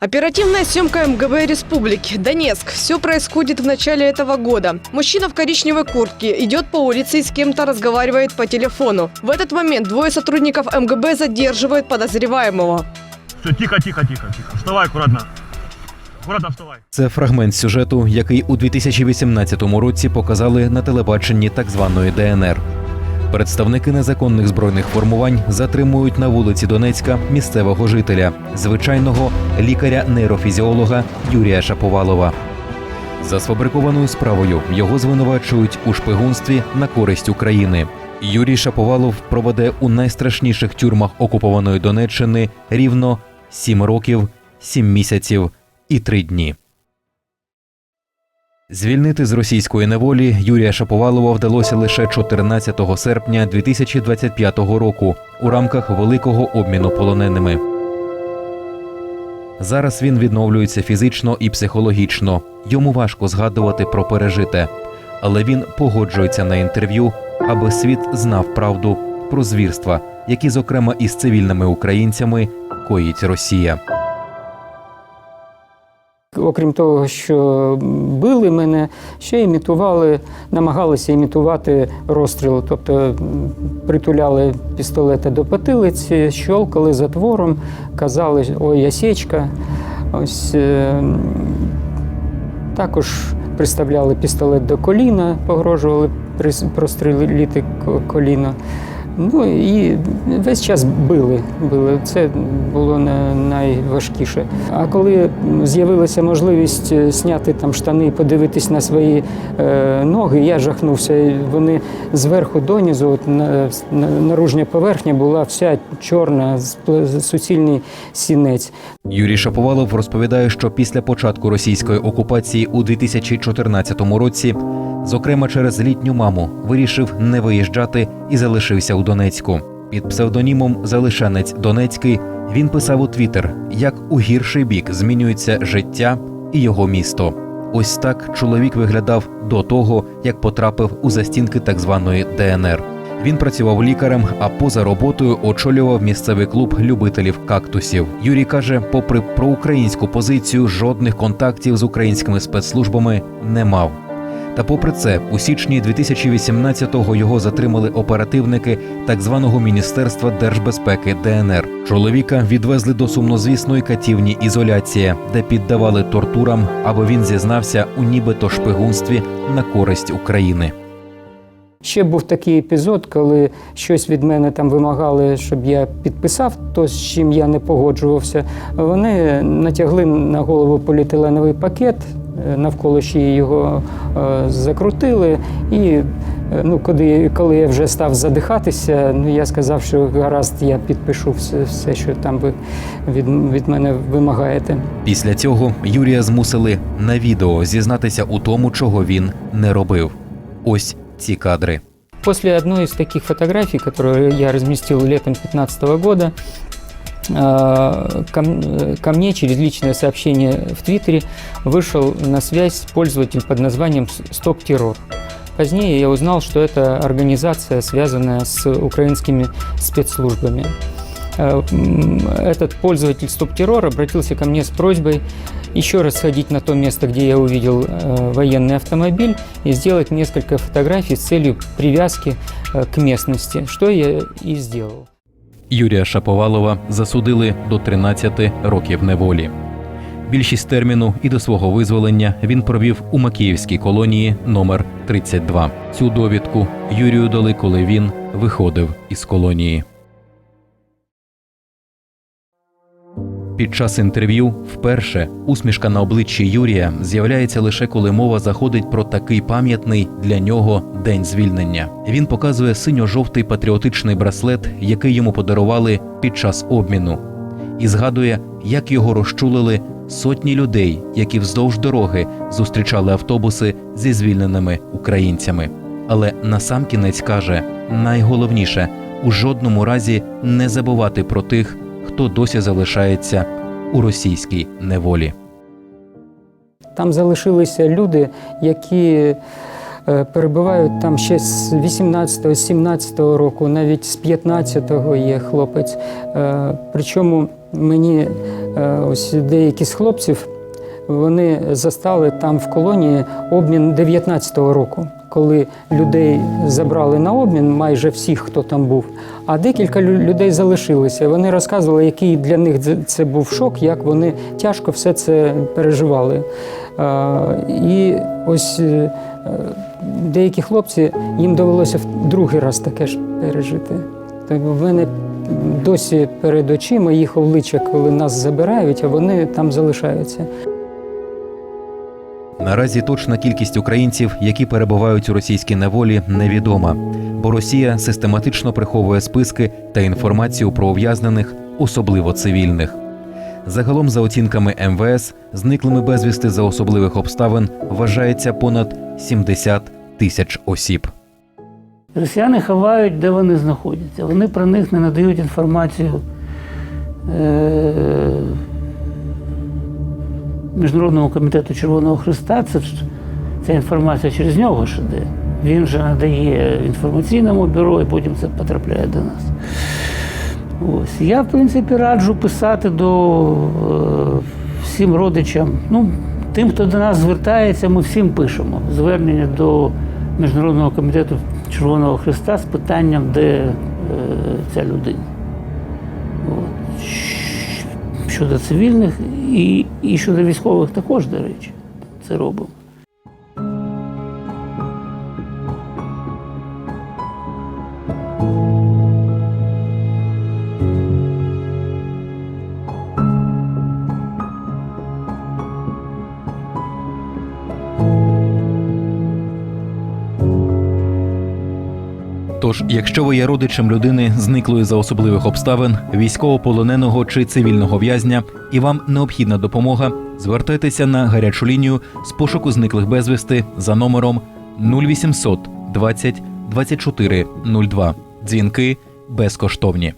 Оперативная съемка МГБ Республики. Донецк. Все происходит в начале этого года. Мужчина в коричневой куртке идет по улице и с кем-то разговаривает по телефону. В этот момент двое сотрудников МГБ задерживают подозреваемого. Все, тихо, тихо, тихо, тихо. Вставай аккуратно. Аккуратно вставай. Це фрагмент сюжету, який у 2018 році показали на телебаченні так званої ДНР. Представники незаконних збройних формувань затримують на вулиці Донецька місцевого жителя, звичайного лікаря-нейрофізіолога Юрія Шаповалова. За сфабрикованою справою його звинувачують у шпигунстві на користь України. Юрій Шаповалов проведе у найстрашніших тюрмах окупованої Донеччини рівно 7 років, 7 місяців і 3 дні. Звільнити з російської неволі Юрія Шаповалова вдалося лише 14 серпня 2025 року у рамках великого обміну полоненими. Зараз він відновлюється фізично і психологічно. Йому важко згадувати про пережите, але він погоджується на інтерв'ю, аби світ знав правду про звірства, які, зокрема, із цивільними українцями коїть Росія. Окрім того, що били мене, ще імітували, намагалися імітувати розстріл, тобто притуляли пістолети до потилиці, щолкали затвором, казали ой, осечка. Ось е, також приставляли пістолет до коліна, погрожували прострілити ко- коліно. Ну і весь час били. били. Це було на- найважкіше. А коли з'явилася можливість е, зняти там штани і подивитись на свої е, ноги, я жахнувся. Вони зверху донизу, от на, на, наружня поверхня була вся чорна, суцільний сінець. Юрій Шаповалов розповідає, що після початку російської окупації у 2014 році, зокрема через літню маму, вирішив не виїжджати і залишився у Донецьку. Під псевдонімом Залишенець Донецький він писав у Твіттер, як у гірший бік змінюється життя і його місто. Ось так чоловік виглядав до того, як потрапив у застінки так званої ДНР. Він працював лікарем, а поза роботою очолював місцевий клуб любителів кактусів. Юрій каже, попри проукраїнську позицію, жодних контактів з українськими спецслужбами не мав. Та попри це, у січні 2018-го його затримали оперативники так званого Міністерства держбезпеки ДНР. Чоловіка відвезли до сумнозвісної катівні ізоляція, де піддавали тортурам, аби він зізнався у нібито шпигунстві на користь України. Ще був такий епізод, коли щось від мене там вимагали, щоб я підписав то, з чим я не погоджувався. Вони натягли на голову поліетиленовий пакет, навколо шиї його е, закрутили. І е, ну, коли, коли я вже став задихатися, ну, я сказав, що гаразд, я підпишу все, все що там ви від, від мене вимагаєте. Після цього Юрія змусили на відео зізнатися у тому, чого він не робив. Ось ці кадри. После одной из таких фотографий, которую я разместил летом 2015 года, э, ко мне через личное сообщение в Твиттере вышел на связь пользователь под названием «С- Стоп Террор. Позднее я узнал, что это организация, связанная с украинскими спецслужбами. Э, Этот пользователь Стоп Террор обратился ко мне с просьбой еще раз сходить на то место, где я увидел э, военный автомобиль, и сделать несколько фотографий с целью привязки к местности, что я и сделал. Юрія Шаповалова засудили до 13 років неволі. Більшість терміну і до свого визволення він провів у Макіївській колонії номер 32. Цю довідку Юрію дали, коли він виходив із колонії. Під час інтерв'ю вперше усмішка на обличчі Юрія з'являється лише коли мова заходить про такий пам'ятний для нього день звільнення. Він показує синьо-жовтий патріотичний браслет, який йому подарували під час обміну, і згадує, як його розчулили сотні людей, які вздовж дороги зустрічали автобуси зі звільненими українцями. Але насамкінець каже: найголовніше у жодному разі не забувати про тих, хто досі залишається у російській неволі. Там залишилися люди, які е, перебувають там ще з 18-го, з 17-го року, навіть з 15-го є хлопець. Е, Причому мені е, ось деякі з хлопців вони застали там в колонії обмін 19-го року, коли людей забрали на обмін, майже всіх, хто там був. А декілька людей залишилися. Вони розказували, який для них це- був шок, як вони тяжко все це переживали. І ось е, деякі хлопці їм довелося в другий раз таке ж пережити. Так в мене досі перед очима їх обличчя, коли нас забирають, а вони там залишаються. Наразі точна кількість українців, які перебувають у російській неволі, невідома, бо Росія систематично приховує списки та інформацію про ув'язнених, особливо цивільних. Загалом, за оцінками МВС, зниклими безвісти за особливих обставин вважається понад 70 тисяч осіб. Росіяни ховають, де вони знаходяться. Вони про них не надають інформацію е, Міжнародному комітету Червоного Христа. Це, ця інформація через нього ж іде. Він же надає інформаційному бюро і потім це потрапляє до нас. Ось. Я, в принципі, раджу писати до е, всім родичам. Ну, тим, хто до нас звертається, ми всім пишемо звернення до Міжнародного комітету Червоного Христа з питанням, де е, ця людина. Щодо цивільних і, і щодо військових також, до речі, це робимо. Тож, якщо ви є родичем людини, зниклої за особливих обставин, військовополоненого чи цивільного в'язня, і вам необхідна допомога, звертайтеся на гарячу лінію з пошуку зниклих безвісти за номером 0800 20 24 02. Дзвінки безкоштовні.